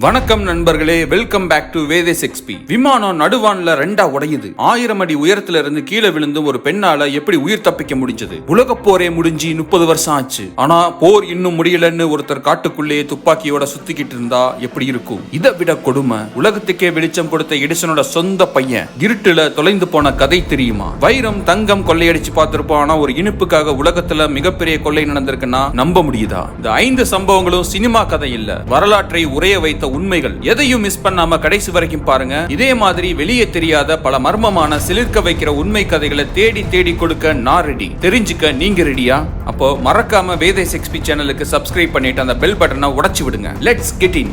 வணக்கம் நண்பர்களே welcome back to Vedhes XP விமானம் நடுவான்ல ரெண்டா உடையுது. ஆயிரம் அடி உயரத்துல இருந்து கீழே விழுந்து ஒரு பெண்ணால எப்படி உயிர் தப்பிக்க முடிஞ்சது? உலகப் போரே முடிஞ்சு முப்பது வருஷம் ஆச்சு. ஆனா போர் இன்னும் முடியலன்னு ஒருத்தர் காட்டுக்குள்ளே துப்பாக்கியோட சுத்திக்கிட்டு இருந்தா எப்படி இருக்கும்? இதை விட கொடுமை உலகத்துக்கே வெளிச்சம் கொடுத்த எடிசனோட சொந்த பையன். இருட்டுல தொலைந்து போன கதை தெரியுமா? வைரம் தங்கம் கொள்ளையடிச்சு பார்த்திருப்போம். ஆனா ஒரு இனிப்புக்காக உலகத்துல மிகப்பெரிய கொள்ளை நடந்திருக்குன்னா நம்ப முடியுதா? இந்த ஐந்து சம்பவங்களும் சினிமா கதை இல்ல. வரலாற்றை உரைய வைத்த உண்மைகள் எதையும் மிஸ் பண்ணாம கடைசி வரைக்கும் பாருங்க. இதே மாதிரி வெளியே தெரியாத பல மர்மமான சிலிர்க்க வைக்கிற உண்மை கதைகளை தேடி தேடி கொடுக்க நான் ரெடி தெரிஞ்சுக்க நீங்க ரெடியா அப்போ மறக்காம வேதை சிக்ஸ்பி சேனலுக்கு சப்ஸ்கிரைப் பண்ணிட்டு அந்த பெல் பட்டனை உடைச்சு விடுங்க. லெட்ஸ் கெட் இன்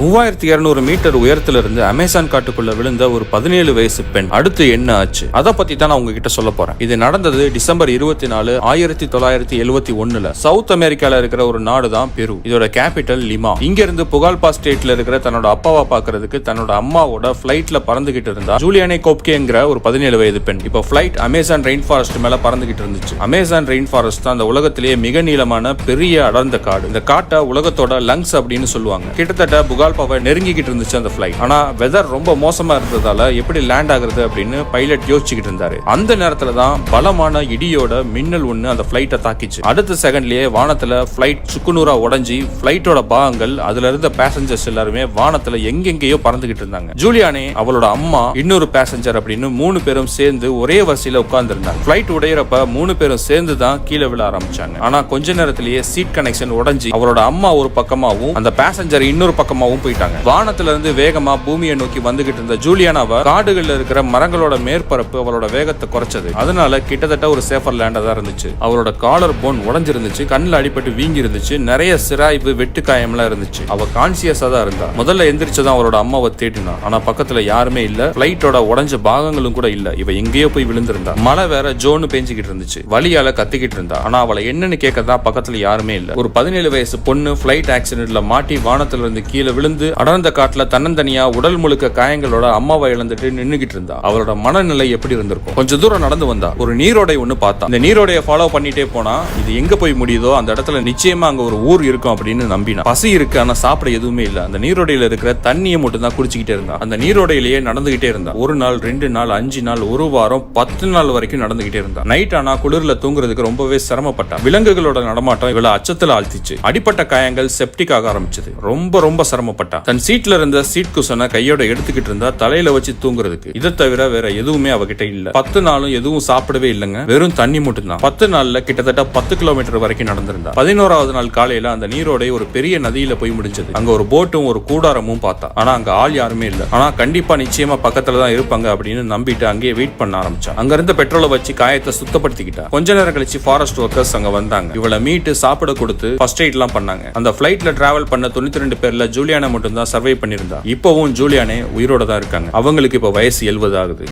மூவாயிரத்தி இருநூறு மீட்டர் உயரத்துல இருந்து அமேசான் காட்டுக்குள்ள விழுந்த ஒரு பதினேழு வயசு பெண். அடுத்து என்ன ஆச்சு? அதை பத்தி தான் நான் உங்ககிட்ட சொல்ல போறேன். இது நடந்தது டிசம்பர் இருபத்தி நாலு ஆயிரத்தி தொள்ளாயிரத்தி எழுபத்தி ஒண்ணுல சவுத் அமெரிக்கால இருக்கிற ஒரு நாடு தான் பெரு. இதோட கேபிட்டல் லிமா. இங்க இருந்து புகால்பா ஸ்டேட்ல இருக்கிற தன்னோட அப்பாவை பாக்குறதுக்கு தன்னோட அம்மாவோட பிளைட்ல பறந்துகிட்டு இருந்தா ஜூலியானே கோப்கேங்கிற ஒரு பதினேழு வயது பெண். இப்போ பிளைட் அமேசான் ரெயின் ஃபாரஸ்ட் மேல பறந்துகிட்டு இருந்துச்சு. அமேசான் ரெயின் ஃபாரஸ்ட் தான் அந்த உலகத்திலேயே மிக நீளமான பெரிய அடர்ந்த காடு. இந்த காட்டை உலகத்தோட லங்ஸ் அப்படின்னு சொல்லுவாங்க. கிட்டத்தட்ட புகால் புகால்பாவை நெருங்கிக்கிட்டு இருந்துச்சு அந்த ஃபிளைட் ஆனா வெதர் ரொம்ப மோசமா இருந்ததால எப்படி லேண்ட் ஆகுறது அப்படின்னு பைலட் யோசிச்சுக்கிட்டு இருந்தாரு. அந்த நேரத்துல தான் பலமான இடியோட மின்னல் ஒண்ணு அந்த ஃபிளைட்டை தாக்கிச்சு. அடுத்த செகண்ட்லயே வானத்துல ஃபிளைட் சுக்குநூறா உடைஞ்சி ஃபிளைட்டோட பாகங்கள் அதுல இருந்த பேசஞ்சர்ஸ் எல்லாருமே வானத்துல எங்கெங்கேயோ பறந்துகிட்டு இருந்தாங்க. ஜூலியானே அவளோட அம்மா இன்னொரு பேசஞ்சர் அப்படின்னு மூணு பேரும் சேர்ந்து ஒரே வரிசையில உட்கார்ந்து இருந்தாங்க ஃபிளைட் உடையிறப்ப மூணு பேரும் சேர்ந்து தான் கீழே விழ ஆரம்பிச்சாங்க. ஆனா கொஞ்ச நேரத்திலேயே சீட் கனெக்ஷன் உடஞ்சி அவரோட அம்மா ஒரு பக்கமாவும் அந்த பேசஞ்சர் இன்னொரு பக்கமாவும் போயிட்டாங்க. வானத்துல இருந்து வேகமா பூமியை நோக்கி வந்துகிட்டு இருந்த ஜூலியானாவை காடுகள்ல இருக்கிற மரங்களோட மேற்பரப்பு அவளோட வேகத்தை குறைச்சது. அதனால கிட்டத்தட்ட ஒரு சேஃபர் லேண்டா தான் இருந்துச்சு. அவளோட காலர் போன் உடஞ்சிருந்துச்சு கண்ணில் அடிபட்டு வீங்கி இருந்துச்சு நிறைய சிராய்வு வெட்டுக்காயம்லாம் இருந்துச்சு. அவ கான்சியஸா தான் இருந்தா. முதல்ல எந்திரிச்சதான் அவளோட அம்மாவை தேடினா. ஆனா பக்கத்துல யாருமே இல்ல. பிளைட்டோட உடஞ்ச பாகங்களும் கூட இல்ல. இவ எங்கேயோ போய் விழுந்திருந்தா. மழை வேற ஜோன்னு பேஞ்சுக்கிட்டு இருந்துச்சு. வழியால கத்திக்கிட்டு இருந்தா. ஆனா அவளை என்னன்னு கேட்கதான் பக்கத்துல யாருமே இல்ல. ஒரு பதினேழு வயசு பொண்ணு பிளைட் ஆக்சிடென்ட்ல மாட்டி வானத்துல இருந்து கீழே விழுந்து அடர்ந்த காட்டுல தன்னந்தனியா உடல் முழுக்க காயங்களோட அம்மாவை இழந்துட்டு நின்னுகிட்டு இருந்தா. அவளோட மனநிலை எப்படி இருந்திருக்கும்? கொஞ்ச தூரம் நடந்து வந்தா ஒரு நீரோடை ஒண்ணு பார்த்தா. இந்த நீரோடைய ஃபாலோ பண்ணிட்டே போனா இது எங்க போய் முடியுதோ அந்த இடத்துல நிச்சயமா அங்க ஒரு ஊர் இருக்கும் அப்படின்னு நம்பினா. பசி இருக்கு ஆனா சாப்பிட எதுவுமே இல்ல. அந்த நீரோடையில இருக்கிற தண்ணியை மட்டும் தான் குடிச்சுக்கிட்டே இருந்தா. அந்த நீரோடையிலேயே நடந்துகிட்டே இருந்தா. ஒரு நாள் ரெண்டு நாள் அஞ்சு நாள் ஒரு வாரம் பத்து நாள் வரைக்கும் நடந்துகிட்டே இருந்தா. நைட் ஆனா குளிர்ல தூங்குறதுக்கு ரொம்பவே சிரமப்பட்டா. விலங்குகளோட நடமாட்டம் இவளை அச்சத்துல ஆழ்த்திச்சு. அடிப்பட்ட காயங்கள் செப்டிக் ஆக ஆரம்பிச்சது. ரொம்ப ரொம்ப சிரமப்பட்டா. தன் சீட்ல இருந்த சீட் குசனை கையோட எடுத்துக்கிட்டு இருந்தா தலையில வச்சு தூங்குறதுக்கு. இதை தவிர வேற எதுவுமே அவகிட்ட இல்ல. பத்து நாளும் எதுவும் சாப்பிடவே இல்லைங்க. வெறும் தண்ணி மட்டும் தான் பத்து நாள்ல கிட்டத்தட்ட பத்து கிலோமீட்டர் வரைக்கும் நடந்திருந்தா. பதினோராவது நாள் காலையில அந்த நீரோடை ஒரு பெரிய நதியில போய் முடிஞ்சது. அங்க ஒரு போட்டும் ஒரு கூடாரமும் பார்த்தா. ஆனா அங்க ஆள் யாருமே இல்ல. ஆனா கண்டிப்பா நிச்சயமா பக்கத்துல தான் இருப்பாங்க அப்படின்னு நம்பிட்டு அங்கேயே வெயிட் பண்ண ஆரம்பிச்சான். அங்க இருந்த பெட்ரோலை வச்சு காயத்தை சுத்தப்படுத்திக்கிட்டா கொஞ்ச நேரம் கழிச்சு ஃபாரஸ்ட் ஒர்க்கர்ஸ் அங்க வந்தாங்க. இவளை மீட்டு சாப்பிட கொடுத்து ஃபர்ஸ்ட் எய்ட் எல்லாம் பண்ணாங்க. அந்த பிளைட்ல டிராவல் பண்ண தொண்ணூத்தி ரெண்டு பேர்ல ஜூலியான மட்டும்தான் சர்வை பண்ணியிருந்தா. இப்பவும் ஜூலியானே உயிரோட தான் இருக்காங்க. அவங்களுக்கு இப்ப வயசு எழுபது ஆகுது.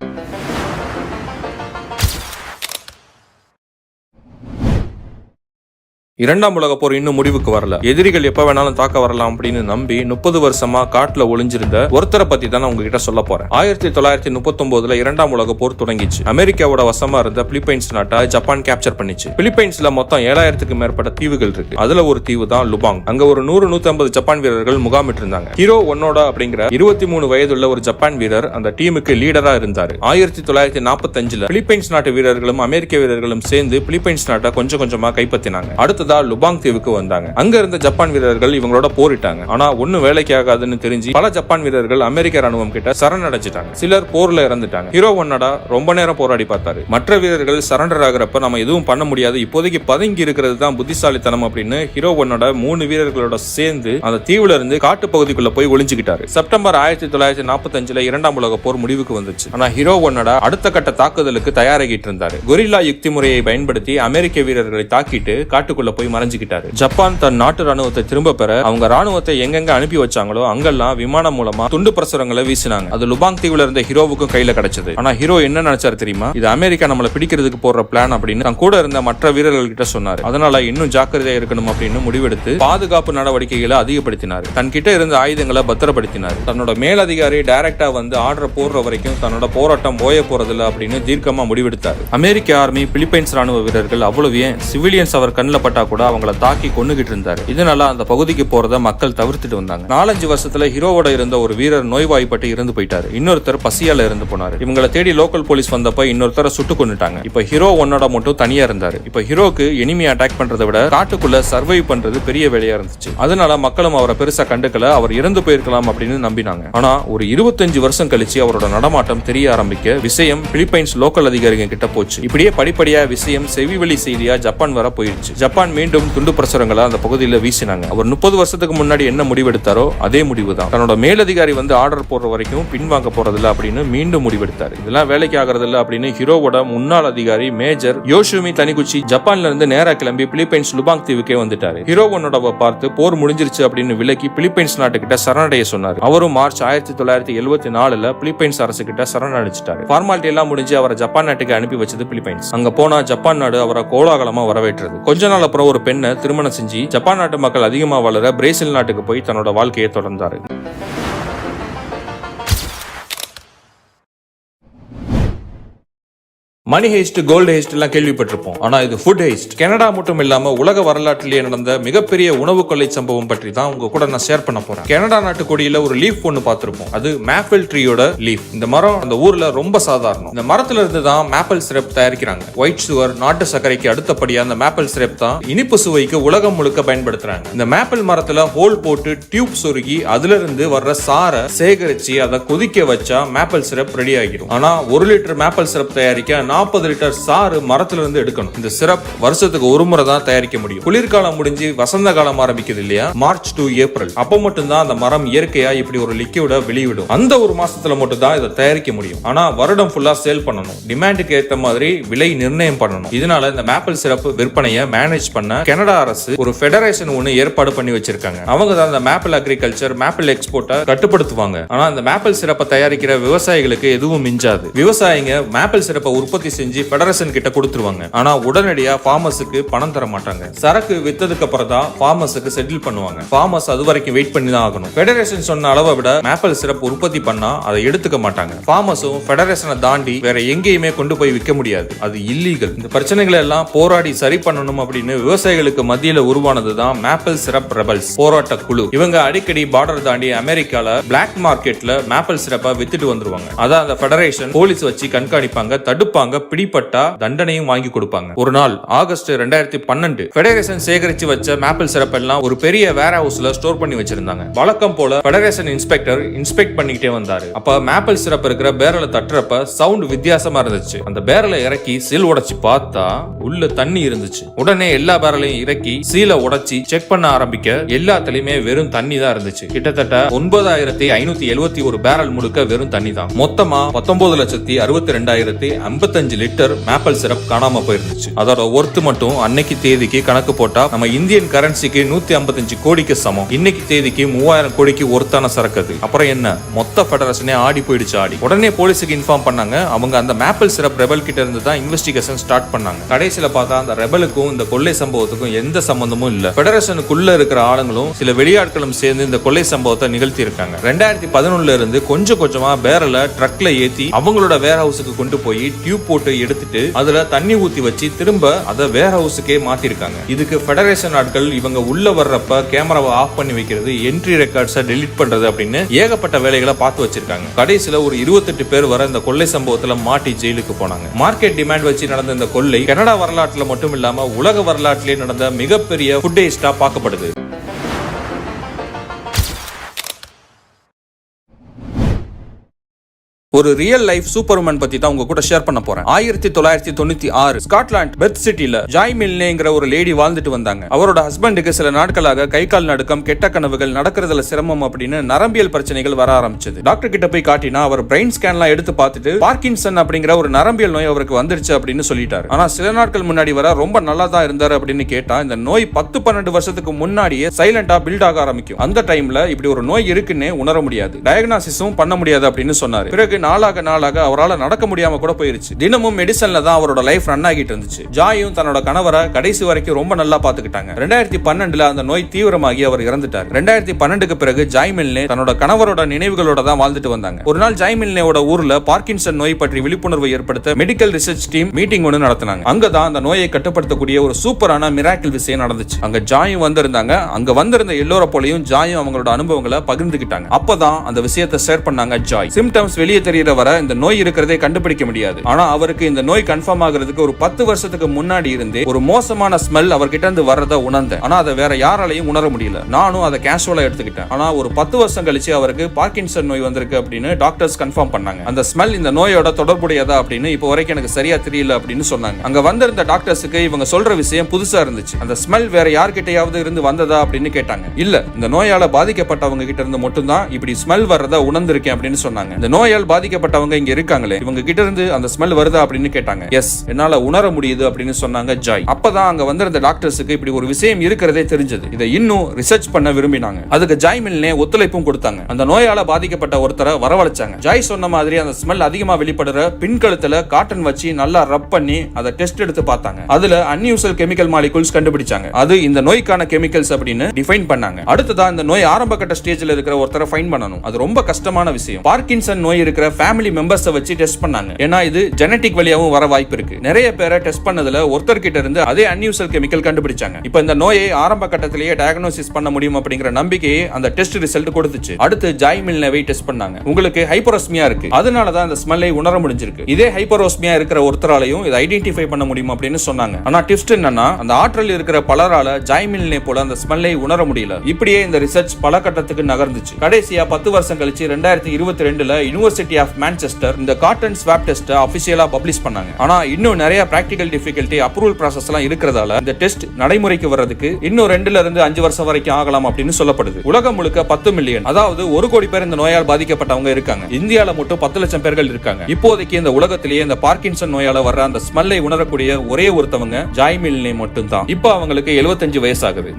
இரண்டாம் உலக போர் இன்னும் முடிவுக்கு வரல. எதிரிகள் எப்ப வேணாலும் தாக்க வரலாம் அப்படின்னு நம்பி முப்பது வருஷமா காட்டுல ஒளிஞ்சிருந்த ஒருத்தரை பத்தி தான் நான் உங்ககிட்ட சொல்ல போறேன். ஆயிரத்தி தொள்ளாயிரத்தி முப்பத்தி இரண்டாம் உலக போர் தொடங்கிச்சு. அமெரிக்காவோட வசமா இருந்த பிலிப்பைன்ஸ் நாட்டை ஜப்பான் கேப்சர் பண்ணிச்சு. பிலிப்பைன்ஸ்ல மொத்தம் ஏழாயிரத்துக்கு மேற்பட்ட தீவுகள் இருக்கு. அதுல ஒரு தீவு தான் லுபாங். அங்க ஒரு நூறு நூத்தி ஐம்பது ஜப்பான் வீரர்கள் முகாமிட்டு இருந்தாங்க ஹீரோ ஒன்னோட அப்படிங்கிற இருபத்தி மூணு வயதுள்ள ஒரு ஜப்பான் வீரர் அந்த டீமுக்கு லீடரா இருந்தாரு. ஆயிரத்தி தொள்ளாயிரத்தி நாற்பத்தஞ்சுல பிலிப்பைன்ஸ் நாட்டு வீரர்களும் அமெரிக்க வீரர்களும் சேர்ந்து பிலிப்பைன்ஸ் நாட்டை கொஞ்சம் கொஞ்சமா கைப்பற்றினாங்க. அடுத்தது லுபாங் தீவுக்கு வந்தாங்க. அங்க இருந்த ஜப்பான் வீரர்கள் இவங்களோட போரிட்டாங்க. ஆனா ஒண்ணு வேலைக்கு ஆகாதுன்னு தெரிஞ்சு பல ஜப்பான் வீரர்கள் அமெரிக்க ராணுவம் கிட்ட சரணடைஞ்சிட்டாங்க. சிலர் போர்ல இறந்துட்டாங்க. ஹீரோ ஒன்னடா ரொம்ப நேரம் போராடி பார்த்தாரு. மற்ற வீரர்கள் சரண்டர் ஆகுறப்ப நம்ம எதுவும் பண்ண முடியாது. இப்போதைக்கு பதுங்கி இருக்கிறது தான் புத்திசாலித்தனம் அப்படின்னு ஹீரோ ஒன்னோட மூணு வீரர்களோட சேர்ந்து அந்த தீவுல இருந்து காட்டு பகுதிக்குள்ள போய் ஒளிஞ்சுக்கிட்டாரு. செப்டம்பர் ஆயிரத்தி தொள்ளாயிரத்தி நாற்பத்தஞ்சுல இரண்டாம் உலக போர் முடிவுக்கு வந்துச்சு. ஆனா ஹீரோ ஒன்னோட அடுத்த கட்ட தாக்குதலுக்கு தயாராகிட்டு இருந்தாரு. கொரில்லா யுக்தி முறையை பயன்படுத்தி அமெரிக்க வீரர்களை தாக்கிட்டு காட்டுக்குள்ள போய் மறைஞ்சுக்கிட்டாரு. ஜப்பான் தன் நாட்டு ராணுவத்தை திரும்ப பெற அவங்க ராணுவத்தை எங்கெங்க அனுப்பி வச்சாங்களோ அங்கெல்லாம் விமானம் மூலமா துண்டு பிரசுரங்களை வீசினாங்க. அது லுபாங் தீவுல இருந்த ஹீரோவுக்கும் கையில கிடைச்சது. ஆனா ஹீரோ என்ன நினைச்சாரு தெரியுமா? இது அமெரிக்கா நம்மளை பிடிக்கிறதுக்கு போடுற பிளான் அப்படின்னு தன் கூட இருந்த மற்ற வீரர்கள் கிட்ட சொன்னாரு. அதனால இன்னும் ஜாக்கிரதையா இருக்கணும் அப்படின்னு முடிவெடுத்து பாதுகாப்பு நடவடிக்கைகளை அதிகப்படுத்தினார். தன் கிட்ட இருந்த ஆயுதங்களை பத்திரப்படுத்தினார். தன்னோட மேலதிகாரி டைரக்டா வந்து ஆர்டர் போடுற வரைக்கும் தன்னோட போராட்டம் போய போறதில்ல அப்படின்னு தீர்க்கமா முடிவெடுத்தார். அமெரிக்க ஆர்மி பிலிப்பைன்ஸ் ராணுவ வீரர்கள் அவ்வளவு ஏன்? சிவிலியன்ஸ் அவர் கண்ணில் பட்டா கூட அவங்கள தாக்கி கொண்டுகிட்டு இருந்தாரு. இதனால அந்த பகுதிக்கு போறத மக்கள் தவிர்த்துட்டு வந்தாங்க. நாலஞ்சு வருஷத்துல ஹீரோவோட இருந்த ஒரு வீரர் நோய்வாய்ப்பட்டு இறந்து போயிட்டாரு. இன்னொருத்தர் பசியால இருந்து போனாரு. இவங்களை தேடி லோக்கல் போலீஸ் வந்தப்ப இன்னொருத்தரை சுட்டு கொண்டுட்டாங்க இப்ப ஹீரோ ஒன்னோட மட்டும் தனியா இருந்தாரு. இப்ப ஹீரோக்கு எனிமி அட்டாக் பண்றதை விட காட்டுக்குள்ள சர்வை பண்றது பெரிய வேலையா இருந்துச்சு. அதனால மக்களும் அவரை பெருசா கண்டுக்கல. அவர் இறந்து போயிருக்கலாம் அப்படின்னு நம்பினாங்க. ஆனா ஒரு இருபத்தஞ்சு வருஷம் கழிச்சு அவரோட நடமாட்டம் தெரிய ஆரம்பிக்க விஷயம் பிலிப்பைன்ஸ் லோக்கல் அதிகாரிகள் கிட்ட போச்சு. இப்படியே படிப்படியா விஷயம் செவிவெளி செய்தியா ஜப்பான் வர போயிருச்சு. ஜப்பான் மீண்டும் துண்டு பிரசுரங்களை அந்த பகுதியில் வீசினாங்க. அவர் முப்பது வருஷத்துக்கு முன்னாடி என்ன முடிவெடுத்தாரோ அதே முடிவு தான் தன்னோட மேலதிகாரி வந்து ஆர்டர் போடுற வரைக்கும் பின்வாங்க போறதில்ல அப்படின்னு மீண்டும் முடிவெடுத்தார். இதெல்லாம் வேலைக்கு ஆகிறது அப்படின்னு ஹீரோவோட முன்னாள் அதிகாரி மேஜர் யோஷுமி தனிகுச்சி ஜப்பான்ல இருந்து நேரா கிளம்பி பிலிப்பைன்ஸ் லுபாங் தீவுக்கே வந்துட்டாரு. ஹீரோவனோட பார்த்து போர் முடிஞ்சிருச்சு அப்படின்னு விலக்கி பிலிப்பைன்ஸ் நாட்டுக்கிட்ட சரணடைய சொன்னார். அவரும் மார்ச் ஆயிரத்தி தொள்ளாயிரத்தி எழுபத்தி நாலுல பிலிப்பைன்ஸ் அரசு கிட்ட சரணடைச்சிட்டாரு ஃபார்மாலிட்டி எல்லாம் முடிஞ்சு அவரை ஜப்பான் நாட்டுக்கு அனுப்பி வச்சது பிலிப்பைன்ஸ். அங்க போனா ஜப்பான் நாடு அவரை கோலாகலமா வரவேற்றது. கொஞ்ச நாள் அப்புறம் ஒரு பெண்ணை திருமணம் செஞ்சு ஜப்பான் நாட்டு மக்கள் அதிகமா வளர பிரேசில் நாட்டுக்கு போய் தன்னோட வாழ்க்கையை தொடர்ந்தாரு. மணி ஹேஸ்ட் கோல்டு ஹேஸ்ட் எல்லாம் கேள்விப்பட்டிருப்போம். ஆனா இது ஃபுட் ஹேஸ்ட் கனடா மட்டும் இல்லாம உலக வரலாற்றிலேயே நடந்த மிகப்பெரிய உணவு கொள்ளை சம்பவம் பற்றி தான் உங்க கூட நான் ஷேர் பண்ண போறேன். கனடா நாட்டு கொடியில ஒரு லீஃப் ஒன்று பார்த்திருப்போம். அது மேப்பிள் ட்ரீயோட லீஃப் இந்த மரம் அந்த ஊர்ல ரொம்ப சாதாரணம். இந்த மரத்துல இருந்து தான் மேப்பிள் சிரப் தயாரிக்கிறாங்க. ஒயிட் சுகர் நாட்டு சர்க்கரைக்கு அடுத்தபடியா அந்த மேப்பிள் சிரப் தான் இனிப்பு சுவைக்கு உலகம் முழுக்க பயன்படுத்துறாங்க. இந்த மேப்பிள் மரத்துல ஹோல் போட்டு டியூப் சொருகி அதுல இருந்து வர்ற சாரை சேகரிச்சு அதை கொதிக்க வச்சா மேப்பிள் சிரப் ரெடி ஆகிடும். ஆனா ஒரு லிட்டர் மேப்பிள் சிரப் தயாரிக்க நாற்பது லிட்டர் சாறு மரத்துல இருந்து எடுக்கணும். இந்த சிரப் வருஷத்துக்கு ஒரு முறை தான் தயாரிக்க முடியும். குளிர்காலம் முடிஞ்சு வசந்த காலம் ஆரம்பிக்குது இல்லையா? March to April. அப்ப மட்டும்தான் அந்த மரம் இயற்கையா இப்படி ஒரு லிக்விட வெளியிடும். அந்த ஒரு மாசத்துல மட்டும் தான் இதை தயாரிக்க முடியும். ஆனா வருடம் ஃபுல்லா சேல் பண்ணணும். டிமாண்டுக்கு ஏத்த மாதிரி விலை நிர்ணயம் பண்ணணும். இதனால இந்த மேப்பிள் சிரப் விற்பனையை மேனேஜ் பண்ண கனடா அரசு ஒரு ஃபெடரேஷன் ஒன்று ஏற்பாடு பண்ணி வச்சிருக்காங்க. அவங்க தான் இந்த மேப்பிள் அக்ரிகல்ச்சர் மேப்பிள் எக்ஸ்போர்ட்டை கட்டுப்படுத்துவாங்க. ஆனா இந்த மேப்பிள் சிறப்பை தயாரிக்கிற விவசாயிகளுக்கு எதுவும் மிஞ்சாது. விவசாயிங்க மேப்பிள் சிறப்பை உற்பத்தி செஞ்சு ஃபெடரேஷன் கிட்ட கொடுத்துருவாங்க. ஆனா உடனடியா ஃபார்மர்ஸுக்கு பணம் தர மாட்டாங்க. சரக்கு வித்ததுக்கு அப்புறம் தான் ஃபார்மர்ஸுக்கு செட்டில் பண்ணுவாங்க. ஃபார்மர்ஸ் அது வரைக்கும் வெயிட் பண்ணி தான் ஆகணும். ஃபெடரேஷன் சொன்ன அளவை விட மேப்பிள் சிறப்பு உற்பத்தி பண்ணா அதை எடுத்துக்க மாட்டாங்க. ஃபார்மர்ஸும் ஃபெடரேஷனை தாண்டி வேற எங்கேயுமே கொண்டு போய் விற்க முடியாது. அது இல்லீகல் இந்த பிரச்சனைகளை எல்லாம் போராடி சரி பண்ணணும் அப்படின்னு விவசாயிகளுக்கு மத்தியில உருவானது தான் மேப்பிள் சிரப் ரெபல்ஸ் போராட்ட குழு. இவங்க அடிக்கடி பார்டர் தாண்டி அமெரிக்கால பிளாக் மார்க்கெட்ல மேப்பிள் சிரப்பை வித்துட்டு வந்துருவாங்க. அதான் அந்த ஃபெடரேஷன் போலீஸ் வச்சு கண்காணிப்பாங்க தடுப்பாங்க. பிடிப்பட்டா தண்டனையும் வாங்கி கொடுப்பாங்க. ஒரு நாள் ஆகஸ்ட் ரெண்டாயிரத்தி பன்னெண்டு ஃபெடரேஷன் சேகரிச்சு வச்ச மேப்பிள் சிரப் எல்லாம் ஒரு பெரிய வேர் ஹவுஸ்ல ஸ்டோர் பண்ணி வச்சிருந்தாங்க. வழக்கம் போல ஃபெடரேஷன் இன்ஸ்பெக்டர் இன்ஸ்பெக்ட் பண்ணிக்கிட்டே வந்தாரு. அப்ப மேப்பிள் சிறப்பு இருக்கிற பேரலை தட்டுறப்ப சவுண்ட் வித்தியாசமா இருந்துச்சு. அந்த பேரலை இறக்கி சீல் உடைச்சு பார்த்தா உள்ள தண்ணி இருந்துச்சு. உடனே எல்லா பேரலையும் இறக்கி சீலை உடைச்சி செக் பண்ண ஆரம்பிக்க எல்லாத்துலயுமே வெறும் தண்ணி தான் இருந்துச்சு. கிட்டத்தட்ட ஒன்பதாயிரத்தி ஐநூத்தி எழுவத்தி ஒரு பேரல் முழுக்க வெறும் தண்ணி தான். மொத்தமா பத்தொன்பது லட்சத்தி அறுபத்தி ரெண்டாயிரத்தி ஐம்பத்தி இருபத்தஞ்சு லிட்டர் மேப்பிள் சிரப் காணாம போயிருந்துச்சு. அதோட ஒர்த்து மட்டும் அன்னைக்கு தேதிக்கு கணக்கு போட்டா நம்ம இந்தியன் கரன்சிக்கு நூத்தி ஐம்பத்தஞ்சு கோடிக்கு சமம். இன்னைக்கு தேதிக்கு மூவாயிரம் கோடிக்கு ஒர்த்தான சரக்கு அது. அப்புறம் என்ன? மொத்த ஃபெடரேஷனே ஆடி போயிடுச்சு ஆடி. உடனே போலீஸுக்கு இன்ஃபார்ம் பண்ணாங்க. அவங்க அந்த மேப்பிள் சிரப் ரெபல் கிட்ட இருந்து தான் இன்வெஸ்டிகேஷன் ஸ்டார்ட் பண்ணாங்க. கடைசியில பார்த்தா அந்த ரெபலுக்கும் இந்த கொள்ளை சம்பவத்துக்கும் எந்த சம்பந்தமும் இல்ல. ஃபெடரேஷனுக்குள்ள இருக்கிற ஆளுங்களும் சில வெளியாட்களும் சேர்ந்து இந்த கொள்ளை சம்பவத்தை நிகழ்த்தி இருக்காங்க ரெண்டாயிரத்தி பதினொன்னுல இருந்து கொஞ்சம் கொஞ்சமா பேரல ட்ரக்ல ஏத்தி அவங்களோட வேர் ஹவுஸுக்கு கொண்டு போய் டியூப் போட்டு எடுத்துட்டு அதுல தண்ணி ஊத்தி வச்சு திரும்ப அதை வேர் ஹவுஸுக்கே மாத்திருக்காங்க. இதுக்கு ஃபெடரேஷன் ஆட்கள் இவங்க உள்ள வர்றப்ப கேமராவை ஆஃப் பண்ணி வைக்கிறது என்ட்ரி ரெக்கார்ட்ஸை டெலீட் பண்றது அப்படின்னு ஏகப்பட்ட வேலைகளை பார்த்து வச்சிருக்காங்க. கடைசியில ஒரு இருபத்தெட்டு பேர் வர இந்த கொள்ளை சம்பவத்துல மாட்டி ஜெயிலுக்கு போனாங்க. மார்க்கெட் டிமாண்ட் வச்சு நடந்த இந்த கொள்ளை கனடா வரலாற்றுல மட்டும் இல்லாம உலக வரலாற்றிலே நடந்த மிகப்பெரிய ஃபுட் டேஸ்டா பார்க்கப்படுது. ஒரு ரியல் லைஃப் சூப்பர்மேன் பத்தி தான் உங்க கூட ஷேர் பண்ண போறேன். ஆயிரத்தி தொள்ளாயிரத்தி தொண்ணூத்தி ஆறு ஸ்காட்லாண்ட் பெர்த் சிட்டில ஜாய் மில்னேங்கிற ஒரு லேடி வாழ்ந்துட்டு வந்தாங்க. அவரோட ஹஸ்பண்டுக்கு சில நாட்களாக கை கால் நடுக்கம் கெட்ட கனவுகள் நடக்கிறதுல சிரமம் அப்படின்னு நரம்பியல் பிரச்சனைகள் வர ஆரம்பிச்சது. டாக்டர் கிட்ட போய் காட்டினா அவர் பிரெயின் ஸ்கேன்லாம் எடுத்து பார்த்துட்டு பார்க்கின்சன் அப்படிங்கிற ஒரு நரம்பியல் நோய் அவருக்கு வந்துருச்சு அப்படின்னு சொல்லிட்டாரு. ஆனா சில நாட்கள் முன்னாடி வர ரொம்ப நல்லா தான் இருந்தாரு அப்படின்னு கேட்டா இந்த நோய் பத்து பன்னெண்டு வருஷத்துக்கு முன்னாடியே சைலண்டா பில்ட் ஆக ஆரம்பிக்கும். அந்த டைம்ல இப்படி ஒரு நோய் இருக்குன்னு உணர முடியாது. டயக்னாசிஸும் பண்ண முடியாது அப்படின்னு சொன்னாரு. பிறகு நாளாக நாளாக அவரால் நடக்க முடியாம கூட போயிருச்சு. தினமும் மெடிசன்ல தான் அவரோட லைஃப் ரன் ஆகிட்டு இருந்துச்சு. ஜாயும் தன்னோட கணவரை கடைசி வரைக்கும் ரொம்ப நல்லா பாத்துக்கிட்டாங்க ரெண்டாயிரத்தி பன்னெண்டுல அந்த நோய் தீவிரமாகி அவர் இறந்துட்டார். ரெண்டாயிரத்தி பன்னெண்டுக்கு பிறகு ஜாய்மில்னே தன்னோட கணவரோட நினைவுகளோட தான் வாழ்ந்துட்டு வந்தாங்க. ஒரு நாள் ஜாய்மில்னேவோட ஊர்ல பார்க்கின்சன் நோய் பற்றி விழிப்புணர்வு ஏற்படுத்த மெடிக்கல் ரிசர்ச் டீம் மீட்டிங் ஒன்று நடத்தினாங்க. அங்கதான் அந்த நோயை கட்டுப்படுத்தக்கூடிய ஒரு சூப்பரான மிராக்கிள் விஷயம் நடந்துச்சு. அங்க ஜாயும் வந்திருந்தாங்க. அங்க வந்திருந்த எல்லோர போலையும் ஜாயும் அவங்களோட அனுபவங்களை பகிர்ந்துகிட்டாங்க அப்பதான் அந்த விஷயத்தை ஷேர் பண்ணாங்க ஜாய். சிம்டம்ஸ் வெளியே தெரியற வர இந்த நோய் இருக்கிறதே கண்டுபிடிக்க முடியாது. ஆனா அவருக்கு இந்த நோய் கன்ஃபார்ம் ஆகுறதுக்கு ஒரு பத்து வருஷத்துக்கு முன்னாடி இருந்தே ஒரு மோசமான ஸ்மெல் அவர்கிட்ட இருந்து வர்றத உணர்ந்தேன். ஆனா அதை வேற யாராலையும் உணர முடியல. நானும் அதை கேஷுவலா எடுத்துக்கிட்டேன். ஆனா ஒரு பத்து வருஷம் கழிச்சு அவருக்கு பார்க்கின்சன் நோய் வந்திருக்கு அப்படின்னு டாக்டர்ஸ் கன்ஃபார்ம் பண்ணாங்க. அந்த ஸ்மெல் இந்த நோயோட தொடர்புடையதா அப்படின்னு இப்போ வரைக்கும் எனக்கு சரியா தெரியல அப்படின்னு சொன்னாங்க. அங்க வந்திருந்த டாக்டர்ஸுக்கு இவங்க சொல்ற விஷயம் புதுசா இருந்துச்சு. அந்த ஸ்மெல் வேற யார்கிட்டயாவது இருந்து வந்ததா அப்படின்னு கேட்டாங்க. இல்ல இந்த நோயால பாதிக்கப்பட்டவங்க கிட்ட இருந்து மட்டும்தான் இப்படி ஸ்மெல் வர்றதா உணர்ந்திருக்கேன் அப்படின்னு சொன்னாங்க. இந்த நோயால் பாதிக்கப்பட்டவங்க இங்க இருக்காங்களே இவங்க கிட்ட இருந்து அந்த ஸ்மெல் வருதா அப்படின்னு கேட்டாங்க. எஸ் என்னால உணர முடியுது அப்படின்னு சொன்னாங்க ஜாய். அப்பதான் அங்க வந்திருந்த டாக்டர்ஸுக்கு இப்படி ஒரு விஷயம் இருக்கிறதே தெரிஞ்சது. இதை இன்னும் ரிசர்ச் பண்ண விரும்பினாங்க. அதுக்கு ஜாய் மில்னே ஒத்துழைப்பும் கொடுத்தாங்க. அந்த நோயால பாதிக்கப்பட்ட ஒருத்தரை வரவழைச்சாங்க. ஜாய் சொன்ன மாதிரி அந்த ஸ்மெல் அதிகமா வெளிப்படுற பின்கழுத்துல காட்டன் வச்சு நல்லா ரப் பண்ணி அதை டெஸ்ட் எடுத்து பார்த்தாங்க. அதுல அன்யூசல் கெமிக்கல் மாலிகுல்ஸ் கண்டுபிடிச்சாங்க. அது இந்த நோய்க்கான கெமிக்கல்ஸ் அப்படின்னு டிஃபைன் பண்ணாங்க. அடுத்ததா இந்த நோய் ஆரம்ப கட்ட ஸ்டேஜ்ல இருக்கிற ஒருத்தரை ஃபைன் பண்ணணும். அது ரொம்ப கஷ்டமான விஷயம். பார்க்கின்சன் நோய் இருக்கிற ஃபேமிலி மெம்பர்ஸை வச்சு டெஸ்ட் பண்ணாங்க. ஏன்னா இது ஜெனட்டிக் வழியாகவும் வர வாய்ப்பு இருக்கு. நிறைய பேரை டெஸ்ட் பண்ணதுல ஒருத்தர் கிட்ட இருந்து அதே அன்யூசல் கெமிக்கல் கண்டுபிடிச்சாங்க. இப்போ இந்த நோயை ஆரம்ப கட்டத்திலேயே டயக்னோசிஸ் பண்ண முடியும் அப்படிங்கிற நம்பிக்கையை அந்த டெஸ்ட் ரிசல்ட் கொடுத்துச்சு. அடுத்து ஜாய் மில்னவை டெஸ்ட் பண்ணாங்க. உங்களுக்கு ஹைப்பரோஸ்மியா இருக்கு. அதனால தான் அந்த ஸ்மெல்லை உணர முடிஞ்சிருக்கு. இதே ஹைப்பரோஸ்மியா இருக்கிற ஒருத்தராலையும் இதை ஐடென்டிஃபை பண்ண முடியும் அப்படின்னு சொன்னாங்க. ஆனா டிப்ஸ் என்னன்னா அந்த ஆற்றல் இருக்கிற பலரால ஜாய்மில்னே போல அந்த ஸ்மெல்லை உணர முடியல. இப்படியே இந்த ரிசர்ச் பல கட்டத்துக்கு நகர்ந்துச்சு. கடைசியா பத்து வருஷம் கழிச்சு ரெண்டாயிரத்தி இருபத்தி ரெண்டுல யூனிவர்சிட்டி ஆஃப் மேன்செஸ்டர் இந்த காட்டன் ஸ்வாப் டெஸ்ட் அபிஷியலா பப்ளிஷ் பண்ணாங்க. ஆனா இன்னும் நிறைய பிராக்டிகல் டிஃபிகல்ட்டி அப்ரூவல் ப்ராசஸ் எல்லாம் இருக்கிறதால இந்த டெஸ்ட் நடைமுறைக்கு வர்றதுக்கு இன்னும் ரெண்டுல இருந்து அஞ்சு வருஷம் வரைக்கும் ஆகலாம் அப்படின்னு சொல்லப்படுது. உலகம் முழுக்க பத்து மில்லியன் அதாவது ஒரு கோடி பேர் இந்த நோயால் பாதிக்கப்பட்டவங்க இருக்காங்க. இந்தியால மட்டும் பத்து லட்சம் பேர்கள் இருக்காங்க. இப்போதைக்கு இந்த உலகத்திலேயே இந்த பார்க்கின்சன் நோயால வர்ற அந்த ஸ்மெல்லை உணரக்கூடிய ஒரே ஒருத்தவங்க ஜாய்மில்னே மட்டும்தான். இப்போ அவங்களுக்கு 75 வயசாகுது.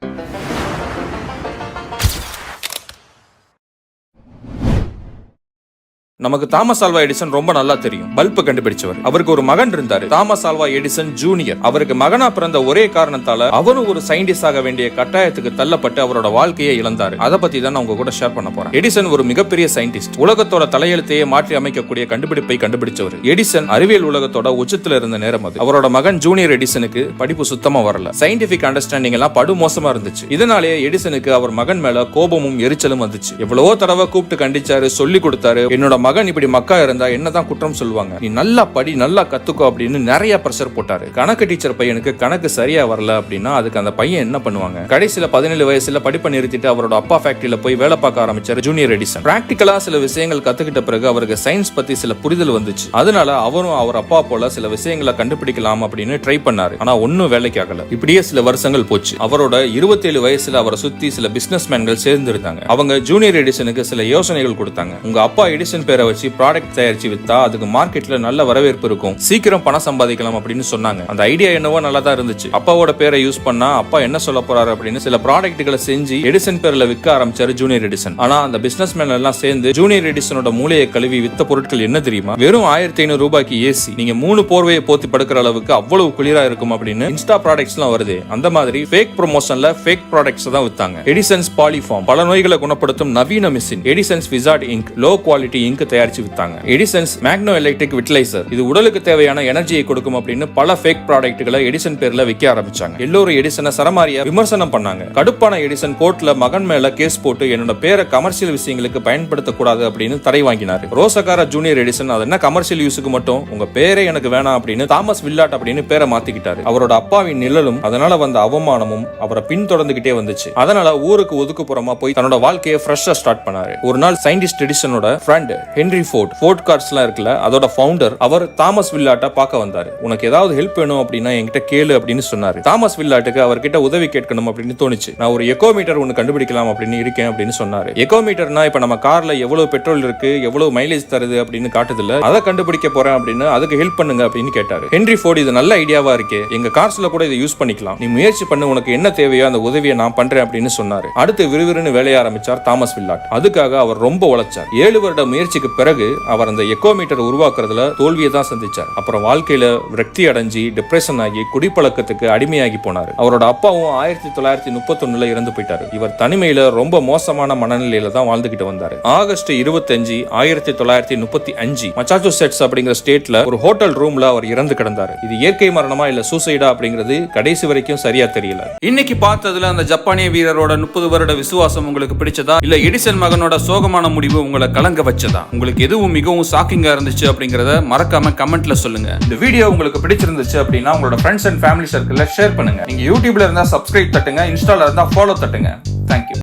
நமக்கு தாமஸ் ஆல்வா எடிசன் ரொம்ப நல்லா தெரியும். பல்ப் கண்டுபிடிச்சவர். அவருக்கு ஒரு மகன் இருந்தாரு. Thomas Alva Edison Junior. அவருக்கு மகனா பிறந்த ஒரே காரணத்தால அவரும் ஒரு சயின்டிஸ்ட் ஆக வேண்டிய கட்டாயத்துக்கு தள்ளப்பட்டு அவரோட வாழ்க்கையை இழந்தாரு. அதை பத்தி தான் நான் உங்க கூட ஷேர் பண்ண போறேன். எடிசன் ஒரு மிகப்பெரிய சயின்டிஸ்ட். உலகத்தோட தலையெழுத்தையே மாற்றி அமைக்கக்கூடிய கண்டுபிடிப்பை கண்டுபிடிச்சவர். எடிசன் அறிவியல் உலகத்தோட உச்சத்துல இருந்த நேரம் அது. அவரோட மகன் ஜூனியர் எடிசனுக்கு படிப்பு சுத்தமா வரல. சயின்டிபிக் அண்டர்ஸ்டாண்டிங் எல்லாம் படு மோசமா இருந்துச்சு. இதனாலேயே எடிசனுக்கு அவர் மகன் மேல கோபமும் எரிச்சலும் வந்துச்சு. எவ்வளவோ தடவை கூப்பிட்டு கண்டிச்சாரு சொல்லி கொடுத்தாரு. என்னோட மகன் இப்படி மக்கா இருந்தா என்னதான் குற்றம் சொல்லுவாங்க? நீ நல்லா படி நல்லா கத்துக்கோ அப்படின்னு நிறைய ப்ரெஷர் போட்டாரு. கணக்கு டீச்சர் பையனுக்கு கணக்கு சரியா வரல அப்படின்னா அதுக்கு அந்த பையன் என்ன பண்ணுவாங்க? கடைசியில பதினேழு வயசுல படிப்பை நிறுத்திட்டு அவரோட அப்பா ஃபேக்டரியில போய் வேலை பார்க்க ஆரம்பிச்சாரு ஜூனியர் எடிசன் பிராக்டிக்கலா சில விஷயங்கள் கத்துக்கிட்ட பிறகு அவருக்கு சயின்ஸ் பத்தி சில புரிதல் வந்துச்சு. அதனால அவரும் அவர் அப்பா போல சில விஷயங்களை கண்டுபிடிக்கலாம் அப்படின்னு ட்ரை பண்ணாரு. ஆனா ஒன்னும் வேலைக்கு ஆகல. இப்படியே சில வருஷங்கள் போச்சு. அவரோட இருபத்தேழு வயசுல அவரை சுத்தி சில பிசினஸ் மேன்கள் சேர்ந்து இருந்தாங்க அவங்க ஜூனியர் எடிசனுக்கு சில யோசனைகள் கொடுத்தாங்க. உங்க அப்பா எடிசன் பேர் வச்சு ப்ராடக்ட் தயாரிச்சு வித்தா அதுக்கு மார்க்கெட்ல நல்ல வரவேற்பு இருக்கும். சீக்கிரம் பணம் சம்பாதிக்கலாம் அப்படின்னு சொன்னாங்க. அந்த ஐடியா என்னவோ நல்லா தான் இருந்துச்சு. அப்பாவோட பேரை யூஸ் பண்ணா அப்பா என்ன சொல்ல போறாரு அப்படின்னு சில ப்ராடக்ட்களை செஞ்சு எடிசன் பேர்ல விற்க ஆரம்பிச்சாரு ஜூனியர் எடிசன் ஆனா அந்த பிசினஸ் மேன் எல்லாம் சேர்ந்து ஜூனியர் எடிசனோட மூளையை கழுவி வித்த பொருட்கள் என்ன தெரியுமா? வெறும் ஆயிரத்தி ஐநூறு ரூபாய்க்கு ஏசி நீங்க மூணு போர்வையை போத்தி படுக்கிற அளவுக்கு அவ்வளவு குளிரா இருக்கும் அப்படின்னு இன்ஸ்டா ப்ராடக்ட்ஸ் எல்லாம் வருது. அந்த மாதிரி ஃபேக் ப்ரொமோஷன்ல ஃபேக் ப்ராடக்ட்ஸ் தான் வித்தாங்க. எடிசன்ஸ் பாலிஃபார்ம் பல நோய்களை குணப்படுத்தும் நவீன machine Edison's Wizard Ink low quality ink தயாரிச்சு வித்தாங்க. எடிசன்ஸ் மேக்னோ எலக்ட்ரிக் விட்லைசர் இது உடலுக்கு தேவையான எனர்ஜியை கொடுக்கும் அப்படின்னு பல ஃபேக் ப்ராடக்ட்களை எடிசன் பேர்ல விற்க ஆரம்பிச்சாங்க. எல்லோரும் எடிசனை சரமாரியா விமர்சனம் பண்ணாங்க. கடுப்பான எடிசன் கோர்ட்ல மகன் மேல கேஸ் போட்டு என்னோட பேரை கமர்ஷியல் விஷயங்களுக்கு பயன்படுத்தக்கூடாது அப்படின்னு தடை வாங்கினாரு. ரோசகார ஜூனியர் எடிசன் அது என்ன கமர்ஷியல் யூஸுக்கு மட்டும் உங்க பேரே எனக்கு வேணாம் அப்படின்னு தாமஸ் வில்லாட் அப்படின்னு பேரை மாத்திக்கிட்டாரு. அவரோட அப்பாவின் நிழலும் அதனால வந்த அவமானமும் அவரை பின்தொடர்ந்துகிட்டே வந்துச்சு. அதனால ஊருக்கு ஒதுக்குப்புறமா போய் தன்னோட வாழ்க்கையை ஃப்ரெஷ்ஷா ஸ்டார்ட் பண்ணாரு. ஒரு நாள் சயின்டிஸ்ட் எடிசனோட ஃப்ரெண்ட் ஹென்ரி ஃபோர்ட். ஃபோர்ட் கார்ஸ்லாம் இருக்குல்ல அதோட ஃபவுண்டர் அவர் தாமஸ் வில்லாட்டை பார்க்க வந்தார். உனக்கு ஏதாவது ஹெல்ப் வேணும் அப்படின்னா என்கிட்ட கேளு அப்படின்னு சொன்னார். தாமஸ் வில்லாட்டுக்கு அவர்கிட்ட உதவி கேட்கணும் அப்படின்னு தோணுச்சு. நான் ஒரு எக்கோமீட்டர் ஒன்று கண்டுபிடிக்கலாம் அப்படின்னு இருக்கேன் அப்படின்னு சொன்னார். எக்கோமீட்டர்னா இப்போ நம்ம கார்ல எவ்வளவு பெட்ரோல் இருக்கு எவ்வளவு மைலேஜ் தருது அப்படின்னு காட்டுதுல அதை கண்டுபிடிக்க போறேன் அப்படின்னு அதுக்கு ஹெல்ப் பண்ணுங்க அப்படின்னு கேட்டாரு. ஹென்ரி ஃபோர்ட் இது நல்ல ஐடியாவா இருக்கே. எங்க கார்ஸ்ல கூட இதை யூஸ் பண்ணிக்கலாம். நீ முயற்சி பண்ணு உனக்கு என்ன தேவையோ அந்த உதவியை நான் பண்றேன் அப்படின்னு சொன்னாரு. அடுத்து விறுவிறுன்னு வேலைய ஆரம்பிச்சார் தாமஸ் வில்லாட். அதுக்காக அவர் ரொம்ப உழைச்சார். ஏழு வருட முயற்சிக்கு பிறகு அவர் அந்த எக்கோமீட்டர் உருவாக்குறதுல தோல்வியை தான் சந்திச்சார். அப்புறம் வாழ்க்கையில விரக்தி அடைஞ்சு டிப்ரெஷன் ஆகி குடிப்பழக்கத்துக்கு அடிமையாகி போனார். அவரோட அப்பாவும் ஆயிரத்தி தொள்ளாயிரத்தி முப்பத்தொன்னுல இறந்து போயிட்டாரு. இவர் தனிமையில ரொம்ப மோசமான மனநிலையில தான் வாழ்ந்துகிட்டு வந்தாரு. ஆகஸ்ட் இருபத்தஞ்சு ஆயிரத்தி தொள்ளாயிரத்தி முப்பத்தி அஞ்சு மச்சாச்சுசெட்ஸ் அப்படிங்கிற ஸ்டேட்ல ஒரு ஹோட்டல் ரூம்ல அவர் இறந்து கிடந்தாரு. இது இயற்கை மரணமா இல்ல சூசைடா அப்படிங்கிறது கடைசி வரைக்கும் சரியா தெரியல. இன்னைக்கு பார்த்ததுல அந்த ஜப்பானிய வீரரோட முப்பது வருட விசுவாசம் உங்களுக்கு பிடிச்சதா? இல்ல எடிசன் மகனோட சோகமான முடிவு உங்களை கலங்க வச்சதா? உங்களுக்கு எதுவும் மிகவும் ஷாக்கிங்காக இருந்துச்சு அப்படிங்கிறத மறக்காம கமெண்ட்ல சொல்லுங்க. இந்த வீடியோ உங்களுக்கு பிடிச்சிருந்துச்சு அப்படின்னா உங்களோட ஃப்ரெண்ட்ஸ் அண்ட் ஃபேமிலி சர்க்கிளில் ஷேர் பண்ணுங்க. நீங்க யூடியூப்ல இருந்தா சப்ஸ்கிரைப் தட்டுங்க இன்ஸ்டால இருந்தா ஃபாலோ தட்டுங்க. தேங்க்யூ